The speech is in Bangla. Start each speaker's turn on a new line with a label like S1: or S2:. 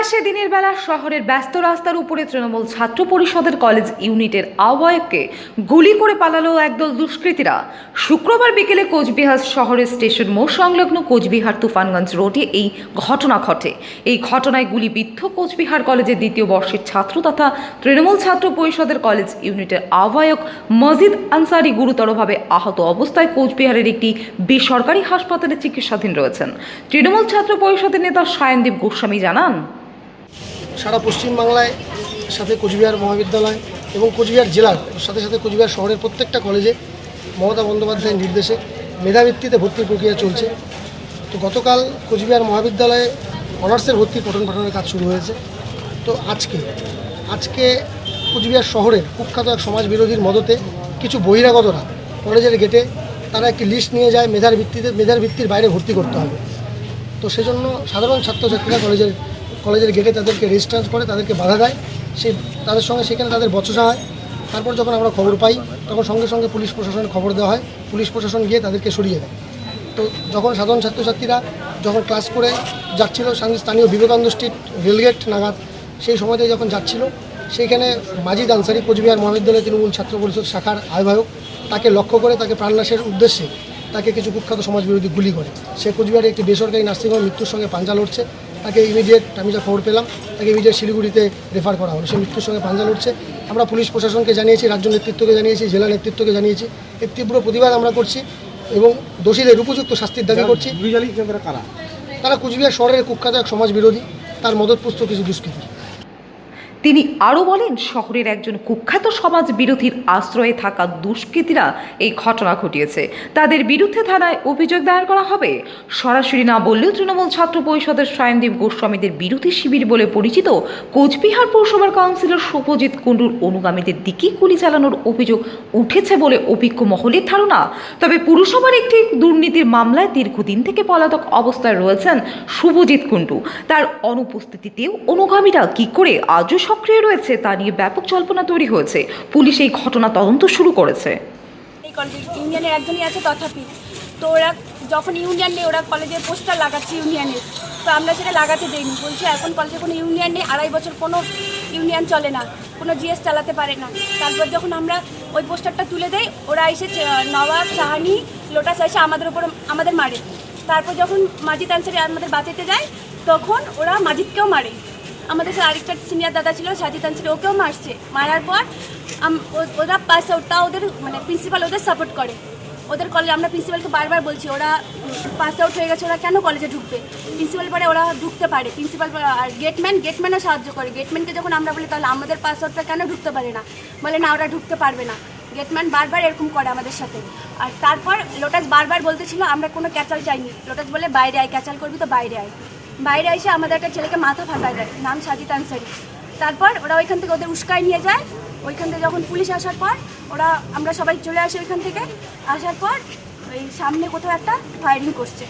S1: আসে দিনের বেলা শহরের ব্যস্ত রাস্তার উপরে তৃণমূল ছাত্র পরিষদের কলেজ ইউনিটের আহ্বায়ককে গুলি করে পালালো একদল দুষ্কৃতীরা। শুক্রবার বিকেলে কোচবিহার শহরের স্টেশন মোড় সংলগ্ন কোচবিহার তুফানগঞ্জ রোডে এই ঘটনা ঘটে। এই ঘটনায় গুলিবিদ্ধ কোচবিহার কলেজের দ্বিতীয় বর্ষের ছাত্র তথা তৃণমূল ছাত্র পরিষদের কলেজ ইউনিটের আহ্বায়ক মজিদ আনসারি গুরুতরভাবে আহত অবস্থায় কোচবিহারের একটি বেসরকারি হাসপাতালে চিকিৎসাধীন রয়েছেন। তৃণমূল ছাত্র পরিষদের নেতা সায়নদীপ গোস্বামী জানান
S2: সারা পশ্চিমবাংলায়, সাথে কোচবিহার মহাবিদ্যালয় এবং কোচবিহার জেলার সাথে সাথে কোচবিহার শহরের প্রত্যেকটা কলেজে মমতা বন্দ্যোপাধ্যায়ের নির্দেশে মেধাভিত্তিতে ভর্তির প্রক্রিয়া চলছে। তো গতকাল কোচবিহার মহাবিদ্যালয়ে অনার্সের ভর্তির পঠন পাঠনের কাজ শুরু হয়েছে। তো আজকে আজকে কোচবিহার শহরের কুখ্যাত এক সমাজ বিরোধীর মদতে কিছু বহিরাগতরা কলেজের গেটে তারা একটি লিস্ট নিয়ে যায় মেধার ভিত্তিতে, মেধার ভিত্তির বাইরে ভর্তি করতে হবে। তো সেজন্য সাধারণ ছাত্রছাত্রীরা কলেজের কলেজের গেটে তাদেরকে রেজিস্ট্রান্স করে, তাদেরকে বাধা দেয়। সে তাদের সঙ্গে সেখানে তাদের বচসা হয়। তারপর যখন আমরা খবর পাই, তখন সঙ্গে সঙ্গে পুলিশ প্রশাসনের খবর দেওয়া হয়। পুলিশ প্রশাসন গিয়ে তাদেরকে সরিয়ে দেয়। তো যখন সাধারণ ছাত্রছাত্রীরা যখন ক্লাস করে যাচ্ছিল স্থানীয়- স্থানীয় বিবেকানন্দ স্ট্রিট রেলগেট নাগাদ, সেই সময়তে যখন যাচ্ছিল, সেইখানে মাজিদ আনসারি কোচবিহার মহাবিদ্যালয় তৃণমূল ছাত্র পরিষদ শাখার আহ্বায়ক তাকে লক্ষ্য করে তাকে প্রাণনাশের উদ্দেশ্যে তাকে কিছু কুখ্যাত সমাজবিরোধী গুলি করে। সে কোচবিহারে একটি বেসরকারি নার্সিংহোমে মৃত্যুর সঙ্গে পাঞ্জা লড়ছে। তাকে ইমিডিয়েট আমি যা খবর পেলাম। তাকে ইমিডিয়েট শিলিগুড়িতে রেফার করা হলো। সে মৃত্যুর সঙ্গে পাঞ্জা লড়ছে। আমরা পুলিশ প্রশাসনকে জানিয়েছি রাজ্য নেতৃত্বকে জানিয়েছি জেলা নেতৃত্বকে জানিয়েছি। এর তীব্র প্রতিবাদ আমরা করছি এবং দোষীদের উপযুক্ত শাস্তির দাবি করছি।
S3: কারা?
S2: তারা কুচবিহার শহরের কুখ্যাত এক সমাজ বিরোধী তার মদতপুস্ত কিছু দুষ্কৃতী।
S1: তিনি আরও বলেন, শহরের একজন কুখ্যাত সমাজ বিরোধীর আশ্রয়ে থাকা দুষ্কৃতীরা এই ঘটনা ঘটিয়েছে। তাদের বিরুদ্ধে থানায় অভিযোগ দায়ের করা হবে। সরাসরি না বললেও তৃণমূল ছাত্র পরিষদের সায়নদীপ গোস্বামীদের বিরোধী শিবির বলে পরিচিত কোচবিহার পৌরসভার কাউন্সিলর শুভজিৎ কুণ্ডুর অনুগামীদের দিকেই গুলি চালানোর অভিযোগ উঠেছে বলে অভিজ্ঞ মহলের ধারণা। তবে পুরসভার একটি দুর্নীতির মামলায় দীর্ঘদিন থেকে পলাতক অবস্থায় রয়েছেন শুভজিৎ কুণ্ডু। তার অনুপস্থিতিতেও অনুগামীরা কি করে আজও সক্রিয় রয়েছে, তা নিয়ে ব্যাপক জল্পনা তৈরি হয়েছে। পুলিশ এই ঘটনা তদন্ত শুরু করেছে।
S4: এই কলেজ ইউনিয়নের একজনই আছে তথাপি। তো ওরা যখন ইউনিয়ন নেই ওরা কলেজে পোস্টার লাগাচ্ছে ইউনিয়নের তো আমরা সেটা লাগাতে দেইনি। বলছি, এখন কলেজে কোনো ইউনিয়ন নেই, আড়াই বছর কোনো ইউনিয়ন চলে না, কোনো জিএস চালাতে পারে না। তারপর যখন আমরা ওই পোস্টারটা তুলে দেই, ওরা এসে নবাব সাহানি লোটাস এসে আমাদের উপর, আমাদের মারে। তারপর যখন মাজিদ আনসারি আমাদের বাঁচাতে যায়, তখন ওরা মাজিদকেও মারে। আমাদের সাথে আরেকটা সিনিয়র দাদা ছিল সাজিদ ছিল, ওকেও মারছে। মারার পর ওরা পাস আউটটা ওদের মানে প্রিন্সিপাল ওদের সাপোর্ট করে। ওদের কলেজ আমরা প্রিন্সিপালকে বারবার বলছি, ওরা পাস আউট হয়ে গেছে, ওরা কেন কলেজে ঢুকবে? প্রিন্সিপাল পরে ওরা ঢুকতে পারে। প্রিন্সিপাল আর গেটম্যান গেটম্যানও সাহায্য করে। গেটম্যানকে যখন আমরা বলি, তাহলে আমাদের পাস আউটটা কেন ঢুকতে পারে না? বলে, না, ওরা ঢুকতে পারবে না। গেটম্যান বারবার এরকম করে আমাদের সাথে। আর তারপর লোটাস বারবার বলতেছিল, আমরা কোনো ক্যাচাল চাইনি। লোটাস বলে, বাইরে আয় ক্যাচাল করবি তো বাইরে আয়। বাইরে এসে আমাদের একটা ছেলেকে মাথা ফাটায় দেয়, নাম সাজিদ আনসারি। তারপর ওরা ওইখান থেকে ওদের উস্কায় নিয়ে যায়। ওইখান থেকে যখন পুলিশ আসার পর ওরা, আমরা সবাই চলে আসি ওইখান থেকে। আসার পর ওই সামনে কোথাও একটা ফায়ারিং করছে।